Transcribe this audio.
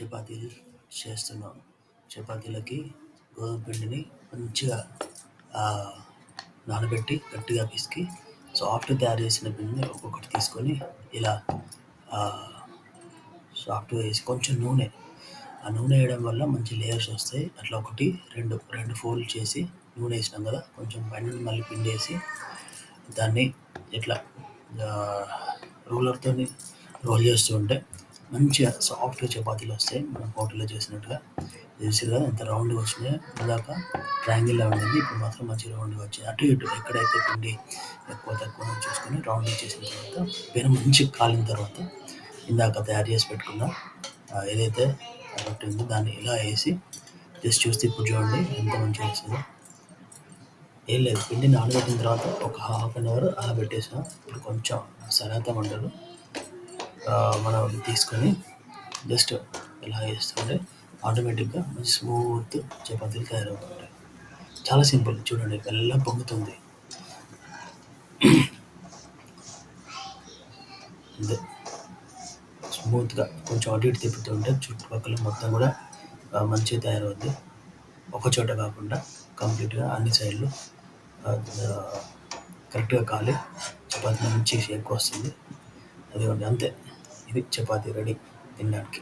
చపాతీలు చేస్తున్నాం. చపాతీలకి గోధుమ పిండిని మంచిగా నానబెట్టి గట్టిగా పిసికి సాఫ్ట్ తయారు చేసిన పిండిని ఒక్కొక్కటి తీసుకొని ఇలా సాఫ్ట్గా వేసి కొంచెం నూనె. ఆ నూనె వేయడం వల్ల మంచి లేయర్స్ వస్తాయి. అట్లా ఒకటి రెండు రెండు ఫోల్డ్ చేసి నూనె వేసినాం కదా కొంచెం పైన మళ్ళీ పిండి వేసి దాన్ని ఇట్లా రూలర్తో రోల్ చేస్తూ ఉంటే మంచిగా సాఫ్ట్గా చపాతీలు వస్తాయి. మనం హోటల్లో చేసినట్టుగా. తెలిసి కదా ఎంత రౌండ్గా వచ్చినాయో ఇందాక ట్రయాంగిల్లో ఉండింది. ఇప్పుడు మాత్రం మంచి రౌండ్గా వచ్చింది. అటు ఇటు ఎక్కడైతే పిండి ఎక్కువ తక్కువ చూసుకొని రౌండ్ చేసిన తర్వాత పెన మంచి కాలిన తర్వాత ఇందాక తయారు చేసి పెట్టుకున్న ఏదైతే రొట్టె ఉందో దాన్ని ఇలా వేసి జస్ట్ చూస్తే ఇప్పుడు చూడండి ఎంత మంచిగా వస్తుందో. ఏం లేదు. పిండి నానబెట్టిన తర్వాత ఒక హాఫ్ అన్ అవర్ అలా పెట్టేసిన ఇప్పుడు కొంచెం సరాత వండరు మనం తీసుకొని జస్ట్ ఇలా చేస్తుంటే ఆటోమేటిక్గా మంచి స్మూత్ చపాతీలు తయారవుతుంటాయి. చాలా సింపుల్ చూడండి వెళ్ళ పొంగుతుంది. అంతే. స్మూత్గా కొంచెం అటు ఇటు తిప్పుతుంటే చుట్టుపక్కల మొత్తం కూడా మంచిగా తయారవుద్ది. ఒక చోట కాకుండా కంప్లీట్గా అన్ని సైడ్లు కరెక్ట్గా కాలి. చపాతీ మంచి షేప్ వస్తుంది. అది అంతే ఇది చపాతీ రెడీ తినడానికి